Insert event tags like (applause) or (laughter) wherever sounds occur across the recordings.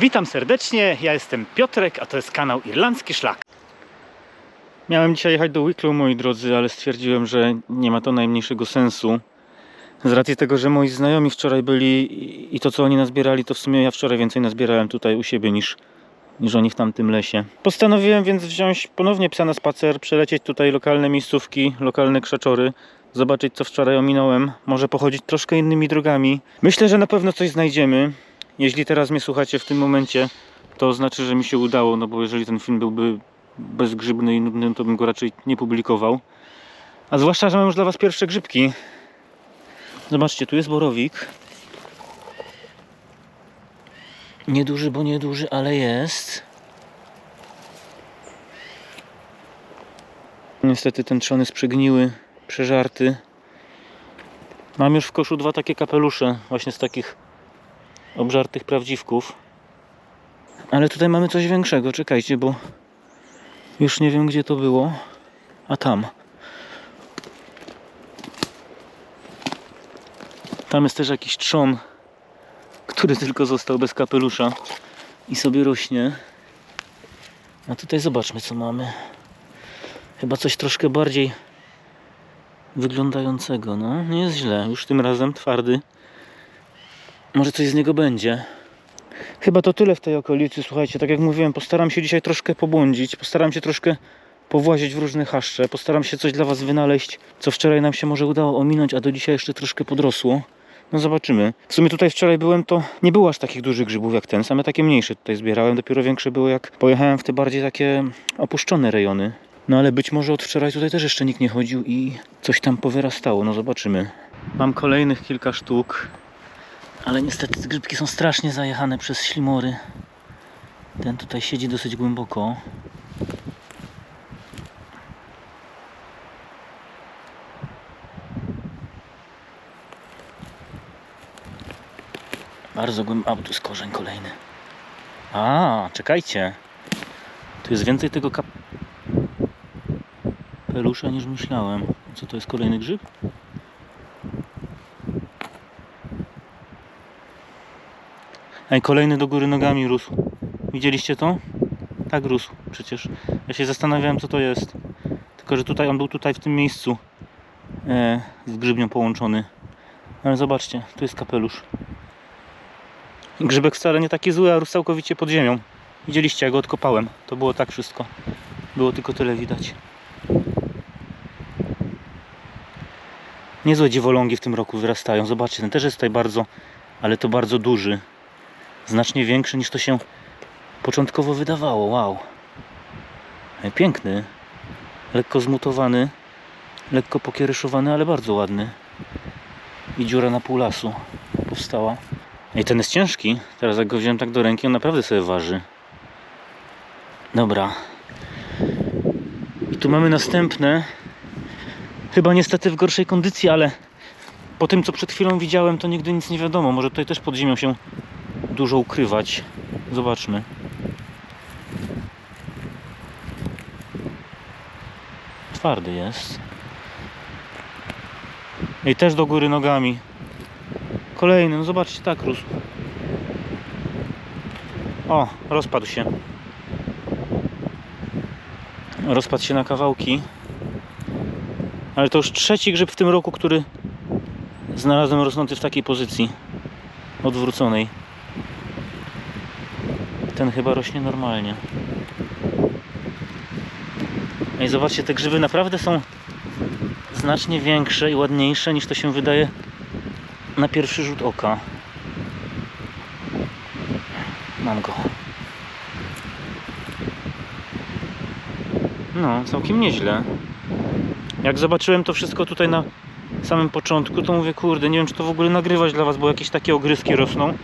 Witam serdecznie, ja jestem Piotrek, a to jest kanał Irlandzki Szlak. Miałem dzisiaj jechać do Wicklow, moi drodzy, ale stwierdziłem, że nie ma to najmniejszego sensu. Z racji tego, że moi znajomi wczoraj byli i- to co oni nazbierali, to w sumie ja wczoraj więcej nazbierałem tutaj u siebie niż, niż oni w tamtym lesie. Postanowiłem więc wziąć ponownie psa na spacer, przelecieć tutaj lokalne miejscówki, lokalne krzaczory, zobaczyć co wczoraj ominąłem, może pochodzić troszkę innymi drogami. Myślę, że na pewno coś znajdziemy. Jeśli teraz mnie słuchacie w tym momencie, to znaczy, że mi się udało, no bo jeżeli ten film byłby bezgrzybny i nudny, to bym go raczej nie publikował. A zwłaszcza, że mam już dla Was pierwsze grzybki. Zobaczcie, tu jest borowik. Nieduży, bo nieduży, ale jest. Niestety ten trzon jest przegniły, przeżarty. Mam już w koszu dwa takie kapelusze, właśnie z takich obżartych prawdziwków. Ale tutaj mamy coś większego, czekajcie, bo już nie wiem gdzie to było. A tam. Tam jest też jakiś trzon, który tylko został bez kapelusza i sobie rośnie. A tutaj zobaczmy co mamy. Chyba coś troszkę bardziej wyglądającego. No, nie jest źle. Już tym razem twardy. Może coś z niego będzie. Chyba to tyle w tej okolicy. Słuchajcie, tak jak mówiłem, postaram się dzisiaj troszkę pobłądzić. Postaram się troszkę powłazić w różne chaszcze. Postaram się coś dla Was wynaleźć, co wczoraj nam się może udało ominąć, a do dzisiaj jeszcze troszkę podrosło. No zobaczymy. W sumie tutaj wczoraj byłem, to nie było aż takich dużych grzybów jak ten. Same takie mniejsze tutaj zbierałem. Dopiero większe były jak pojechałem w te bardziej takie opuszczone rejony. No ale być może od wczoraj tutaj też jeszcze nikt nie chodził i coś tam powyrastało. No zobaczymy. Mam kolejnych kilka sztuk. Ale niestety te grzybki są strasznie zajechane przez ślimory. Ten tutaj siedzi dosyć głęboko. Bardzo głęboko. A, tu jest korzeń kolejny. A, czekajcie. Tu jest więcej tego kapelusza niż myślałem. Co to jest kolejny grzyb? Ej, kolejny do góry nogami rósł. Widzieliście to? Tak rósł przecież. Ja się zastanawiałem co to jest. Tylko, że tutaj on był tutaj w tym miejscu e, z grzybnią połączony. Ale zobaczcie, tu jest kapelusz. Grzybek wcale nie taki zły, a rósł całkowicie pod ziemią. Widzieliście, jak go odkopałem. To było tak wszystko. Było tylko tyle widać. Niezłe dziwolągi w tym roku wyrastają. Zobaczcie, ten też jest tutaj bardzo, ale to bardzo duży. Znacznie większy niż to się początkowo wydawało. Wow. E, Piękny. Lekko zmutowany. Lekko pokieryszowany, ale bardzo ładny. I dziura na pół lasu powstała. I ten jest ciężki. Teraz jak go wziąłem tak do ręki, on naprawdę sobie waży. Dobra. I tu mamy następne. Chyba niestety w gorszej kondycji, ale po tym co przed chwilą widziałem, to nigdy nic nie wiadomo. Może tutaj też pod ziemią się dużo ukrywać. Zobaczmy. Twardy jest. I też do góry nogami. Kolejny, no zobaczcie, tak rósł. O, rozpadł się. Rozpadł się na kawałki. Ale to już trzeci grzyb w tym roku, który znalazłem rosnący w takiej pozycji. Odwróconej. Ten chyba rośnie normalnie. No I zobaczcie, te grzyby naprawdę są znacznie większe i ładniejsze niż to się wydaje na pierwszy rzut oka. Mam go. No, całkiem nieźle. Jak zobaczyłem to wszystko tutaj na samym początku, to mówię, kurde, nie wiem czy to w ogóle nagrywać dla Was, bo jakieś takie ogryski rosną.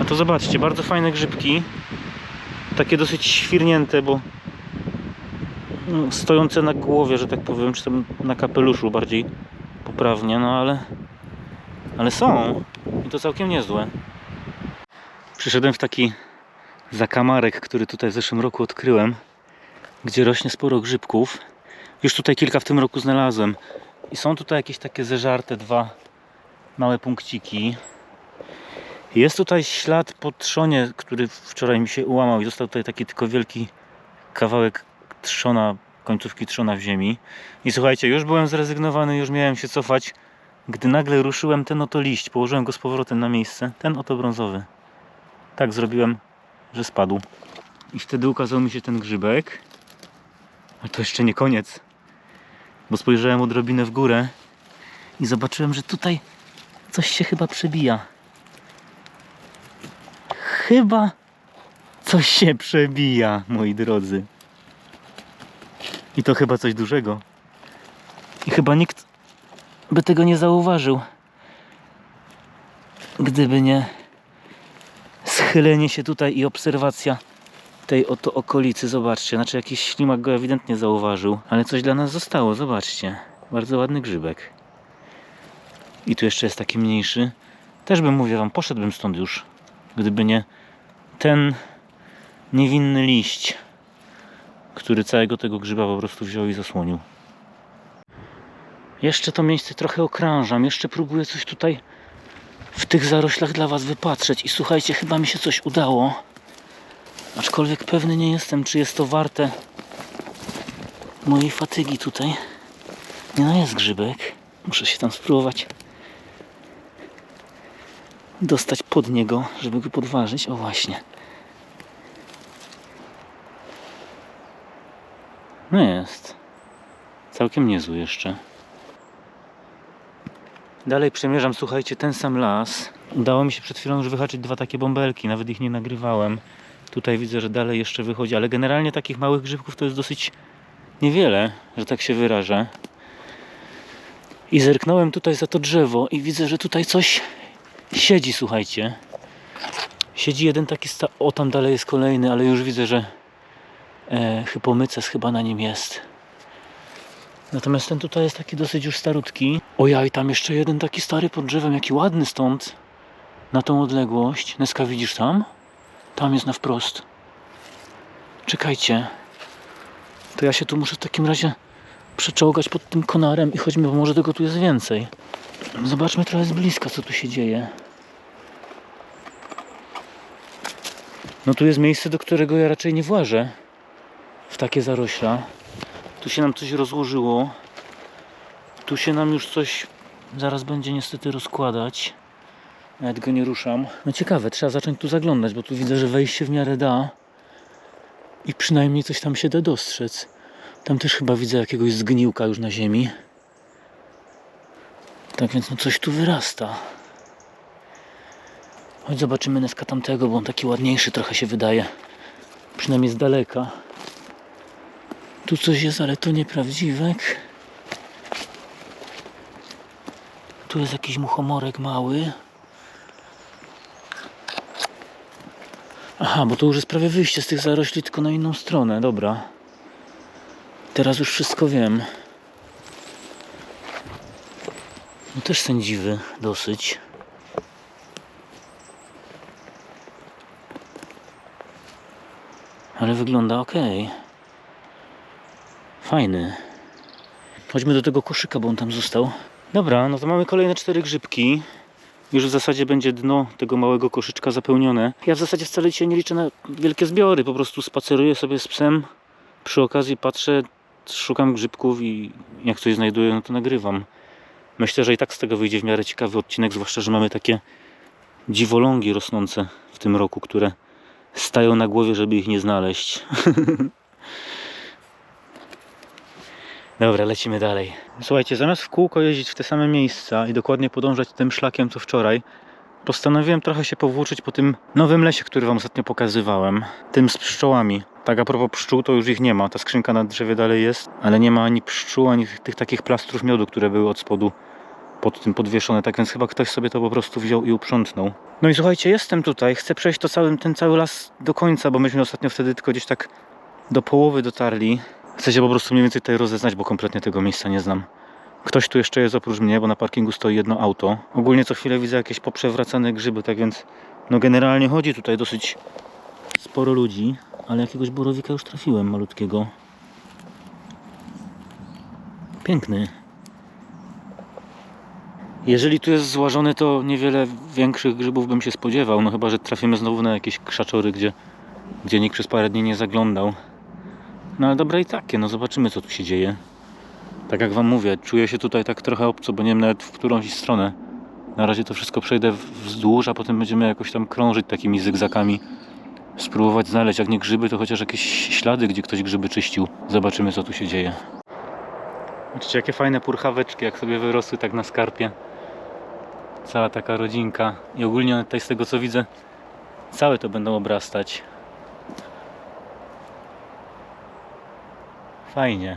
A to zobaczcie, bardzo fajne grzybki. Takie dosyć świrnięte, bo no, stojące na głowie, że tak powiem, czy tam na kapeluszu bardziej poprawnie, no ale ale są i to całkiem niezłe. Przyszedłem w taki zakamarek, który tutaj w zeszłym roku odkryłem, gdzie rośnie sporo grzybków. Już tutaj kilka w tym roku znalazłem. I są tutaj jakieś takie zeżarte dwa małe punkciki. Jest tutaj ślad po trzonie, który wczoraj mi się ułamał i został tutaj taki tylko wielki kawałek trzona, końcówki trzona w ziemi. I słuchajcie, już byłem zrezygnowany, już miałem się cofać, gdy nagle ruszyłem ten oto liść, położyłem go z powrotem na miejsce, ten oto brązowy. Tak zrobiłem, że spadł. I wtedy ukazał mi się ten grzybek. Ale to jeszcze nie koniec. Bo spojrzałem odrobinę w górę i zobaczyłem, że tutaj coś się chyba przebija. Chyba coś się przebija, moi drodzy. I to chyba coś dużego. I chyba nikt by tego nie zauważył. Gdyby nie schylenie się tutaj i obserwacja tej oto okolicy. Zobaczcie, znaczy jakiś ślimak go ewidentnie zauważył, ale coś dla nas zostało, zobaczcie. Bardzo ładny grzybek. I tu jeszcze jest taki mniejszy. Też bym mówił wam, poszedłbym stąd już, gdyby nie ten niewinny liść, który całego tego grzyba po prostu wziął i zasłonił. Jeszcze to miejsce trochę okrążam, jeszcze próbuję coś tutaj w tych zaroślach dla Was wypatrzeć i słuchajcie, chyba mi się coś udało. Aczkolwiek pewny nie jestem, czy jest to warte mojej fatygi tutaj. Nie no, jest grzybek. Muszę się tam spróbować dostać pod niego, żeby go podważyć. O właśnie. No jest. Całkiem niezły jeszcze. Dalej przemierzam, słuchajcie, ten sam las. Udało mi się przed chwilą już wyhaczyć dwa takie bąbelki, nawet ich nie nagrywałem. Tutaj widzę, że dalej jeszcze wychodzi, ale generalnie takich małych grzybków to jest dosyć niewiele, że tak się wyrażę. I zerknąłem tutaj za to drzewo i widzę, że tutaj coś siedzi, słuchajcie. Siedzi jeden taki. O, tam dalej jest kolejny, ale już widzę, że e, hypomyces chyba na nim jest. Natomiast ten tutaj jest taki dosyć już starutki. O ja, i tam jeszcze jeden taki stary pod drzewem, jaki ładny stąd. Na tą odległość. Neska, widzisz tam? Tam jest na wprost. Czekajcie. To ja się tu muszę w takim razie przeczołgać pod tym konarem i chodźmy, bo może tego tu jest więcej. Zobaczmy trochę z bliska, co tu się dzieje. No tu jest miejsce, do którego ja raczej nie włażę. W takie zarośla. Tu się nam coś rozłożyło. Tu się nam już coś zaraz będzie niestety rozkładać. Nawet go nie ruszam. No ciekawe, trzeba zacząć tu zaglądać, bo tu widzę, że wejść się w miarę da. I przynajmniej coś tam się da dostrzec. Tam też chyba widzę jakiegoś zgniłka już na ziemi. Tak więc no coś tu wyrasta. Chodź zobaczymy neska tamtego, bo on taki ładniejszy trochę się wydaje. Przynajmniej z daleka. Tu coś jest, ale to nieprawdziwek. Tu jest jakiś muchomorek mały. Aha, bo to już jest prawie wyjście z tych zarośli, tylko na inną stronę. Dobra. Teraz już wszystko wiem. No też sędziwy dosyć. Ale wygląda ok. Fajny. Chodźmy do tego koszyka, bo on tam został. Dobra, no to mamy kolejne cztery grzybki. Już w zasadzie będzie dno tego małego koszyczka zapełnione. Ja w zasadzie wcale dzisiaj nie liczę na wielkie zbiory. Po prostu spaceruję sobie z psem. Przy okazji patrzę, szukam grzybków i jak coś znajduję, no to nagrywam. Myślę, że i tak z tego wyjdzie w miarę ciekawy odcinek, zwłaszcza, że mamy takie dziwolągi rosnące w tym roku, które stają na głowie, żeby ich nie znaleźć. (laughs) Dobra, lecimy dalej. Słuchajcie, zamiast w kółko jeździć w te same miejsca i dokładnie podążać tym szlakiem co wczoraj, postanowiłem trochę się powłóczyć po tym nowym lesie, który Wam ostatnio pokazywałem. Tym z pszczołami. Tak a propos pszczół, to już ich nie ma. Ta skrzynka na drzewie dalej jest, ale nie ma ani pszczół, ani tych, tych takich plastrów miodu, które były od spodu pod tym podwieszone. Tak więc chyba ktoś sobie to po prostu wziął i uprzątnął. No i słuchajcie, jestem tutaj. Chcę przejść to cały, ten cały las do końca, bo myśmy ostatnio wtedy tylko gdzieś tak do połowy dotarli. Chcę się po prostu mniej więcej tutaj rozeznać, bo kompletnie tego miejsca nie znam. Ktoś tu jeszcze jest oprócz mnie, bo na parkingu stoi jedno auto. Ogólnie co chwilę widzę jakieś poprzewracane grzyby, tak więc no generalnie chodzi tutaj dosyć sporo ludzi, ale jakiegoś borowika już trafiłem malutkiego. Piękny. Jeżeli tu jest złażone, to niewiele większych grzybów bym się spodziewał. No chyba, że trafimy znowu na jakieś krzaczory, gdzie, gdzie nikt przez parę dni nie zaglądał. No ale dobra i takie, no zobaczymy co tu się dzieje. Tak jak wam mówię, czuję się tutaj tak trochę obco, bo nie wiem nawet w którąś stronę. Na razie to wszystko przejdę wzdłuż, a potem będziemy jakoś tam krążyć takimi zygzakami. Spróbować znaleźć, jak nie grzyby, to chociaż jakieś ślady, gdzie ktoś grzyby czyścił. Zobaczymy co tu się dzieje. Zobaczcie jakie fajne purchaweczki, jak sobie wyrosły tak na skarpie. Cała taka rodzinka. I ogólnie one tutaj z tego co widzę, całe to będą obrastać. Fajnie.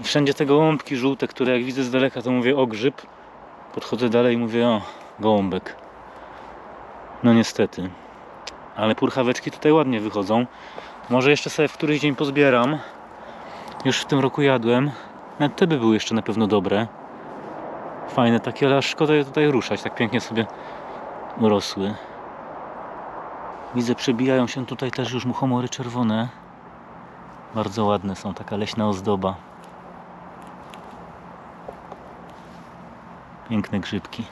I wszędzie te gołąbki żółte, które jak widzę z daleka, to mówię o grzyb. Podchodzę dalej i mówię o gołąbek. No niestety. Ale purchaweczki tutaj ładnie wychodzą. Może jeszcze sobie w któryś dzień pozbieram. Już w tym roku jadłem. Te by były jeszcze na pewno dobre. Fajne takie, ale szkoda je tutaj ruszać. Tak pięknie sobie urosły. Widzę, przebijają się tutaj też już muchomory czerwone. Bardzo ładne są, taka leśna ozdoba. Piękne grzybki.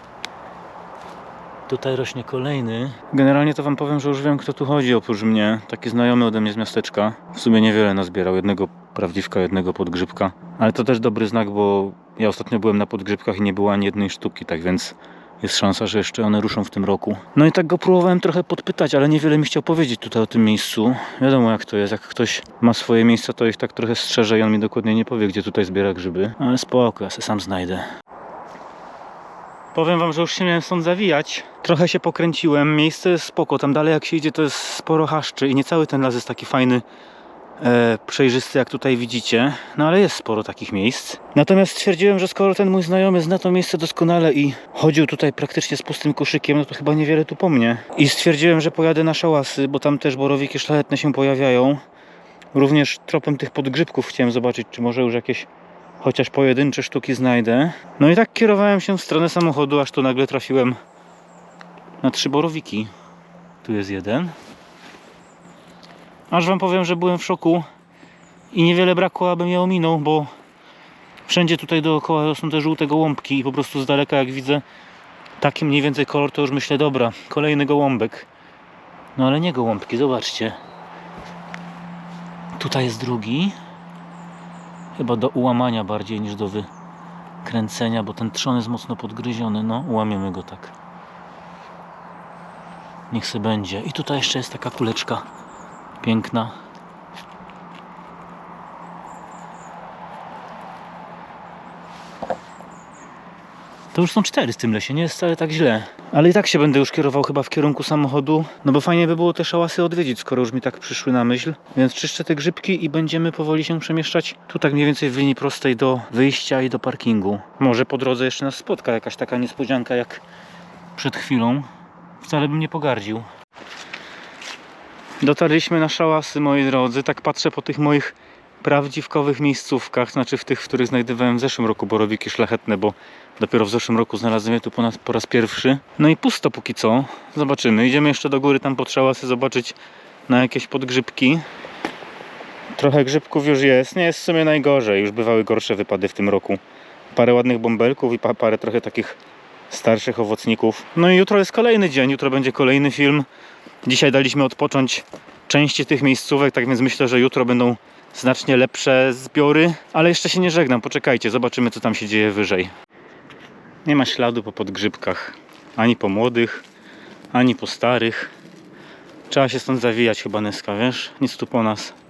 Tutaj rośnie kolejny. Generalnie to wam powiem, że już wiem kto tu chodzi oprócz mnie. Taki znajomy ode mnie z miasteczka. W sumie niewiele nazbierał. Jednego prawdziwka, jednego podgrzybka. Ale to też dobry znak, bo ja ostatnio byłem na podgrzybkach i nie było ani jednej sztuki, tak więc jest szansa, że jeszcze one ruszą w tym roku. No i tak go próbowałem trochę podpytać, ale niewiele mi chciał powiedzieć tutaj o tym miejscu. Wiadomo jak to jest, jak ktoś ma swoje miejsca, to ich tak trochę strzeże i on mi dokładnie nie powie, gdzie tutaj zbiera grzyby. Ale spoko, ja se sam znajdę. Powiem wam, że już się miałem stąd zawijać. Trochę się pokręciłem, miejsce jest spoko, tam dalej jak się idzie to jest sporo haszczy i nie cały ten las jest taki fajny, przejrzysty jak tutaj widzicie. No ale jest sporo takich miejsc. Natomiast stwierdziłem, że skoro ten mój znajomy zna to miejsce doskonale i chodził tutaj praktycznie z pustym koszykiem, no to chyba niewiele tu po mnie. I stwierdziłem, że pojadę na szałasy, bo tam też borowiki szlachetne się pojawiają. Również tropem tych podgrzybków chciałem zobaczyć, czy może już jakieś chociaż pojedyncze sztuki znajdę. No i tak kierowałem się w stronę samochodu, aż tu nagle trafiłem na trzy borowiki. Tu jest jeden. Aż wam powiem, że byłem w szoku i niewiele brakło, abym je ominął, bo wszędzie tutaj dookoła są te żółte gołąbki i po prostu z daleka jak widzę taki mniej więcej kolor, to już myślę, dobra, kolejny gołąbek. No ale nie gołąbki, zobaczcie. Tutaj jest drugi. Chyba do ułamania bardziej niż do wykręcenia, bo ten trzon jest mocno podgryziony. No, ułamiemy go tak. Niech se będzie. I tutaj jeszcze jest taka kuleczka piękna. To już są cztery w tym lesie, nie jest wcale tak źle. Ale i tak się będę już kierował chyba w kierunku samochodu, no bo fajnie by było te szałasy odwiedzić, skoro już mi tak przyszły na myśl. Więc czyszczę te grzybki i będziemy powoli się przemieszczać tu tak mniej więcej w linii prostej do wyjścia i do parkingu. Może po drodze jeszcze nas spotka jakaś taka niespodzianka jak przed chwilą. Wcale bym nie pogardził. Dotarliśmy na szałasy, moi drodzy. Tak patrzę po tych moich prawdziwkowych miejscówkach, znaczy w tych, w których znajdowałem w zeszłym roku borowiki szlachetne, bo dopiero w zeszłym roku znalazłem je tu po, nas, po raz pierwszy. No i pusto póki co. Zobaczymy. Idziemy jeszcze do góry tam pod szałasy zobaczyć na jakieś podgrzybki. Trochę grzybków już jest. Nie jest w sumie najgorzej. Już bywały gorsze wypady w tym roku. Parę ładnych bąbelków i pa, parę trochę takich starszych owocników. No i jutro jest kolejny dzień. Jutro będzie kolejny film. Dzisiaj daliśmy odpocząć części tych miejscówek, tak więc myślę, że jutro będą znacznie lepsze zbiory, ale jeszcze się nie żegnam, poczekajcie, zobaczymy co tam się dzieje wyżej. Nie ma śladu po podgrzybkach, ani po młodych, ani po starych. Trzeba się stąd zawijać chyba Neska, wiesz? Nic tu po nas.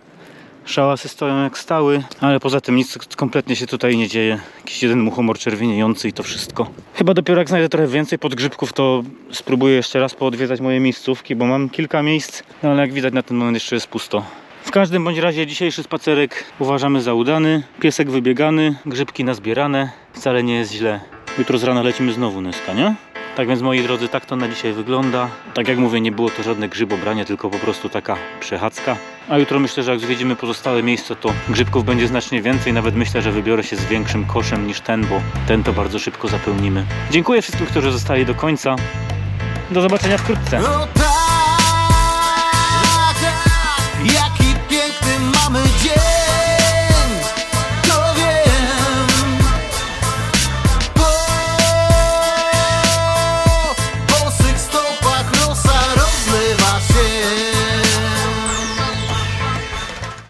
Szałasy stoją jak stały, ale poza tym nic kompletnie się tutaj nie dzieje. Jakiś jeden muchomor czerwieniejący i to wszystko. Chyba dopiero jak znajdę trochę więcej podgrzybków, to spróbuję jeszcze raz poodwiedzać moje miejscówki, bo mam kilka miejsc, no ale jak widać na ten moment jeszcze jest pusto. W każdym bądź razie dzisiejszy spacerek uważamy za udany. Piesek wybiegany, grzybki nazbierane. Wcale nie jest źle. Jutro z rana lecimy znowu Neska, nie? Tak więc moi drodzy, tak to na dzisiaj wygląda. Tak jak mówię, nie było to żadne grzybobranie, tylko po prostu taka przechadzka. A jutro myślę, że jak zwiedzimy pozostałe miejsca, to grzybków będzie znacznie więcej. Nawet myślę, że wybiorę się z większym koszem niż ten, bo ten to bardzo szybko zapełnimy. Dziękuję wszystkim, którzy zostali do końca. Do zobaczenia wkrótce. No tak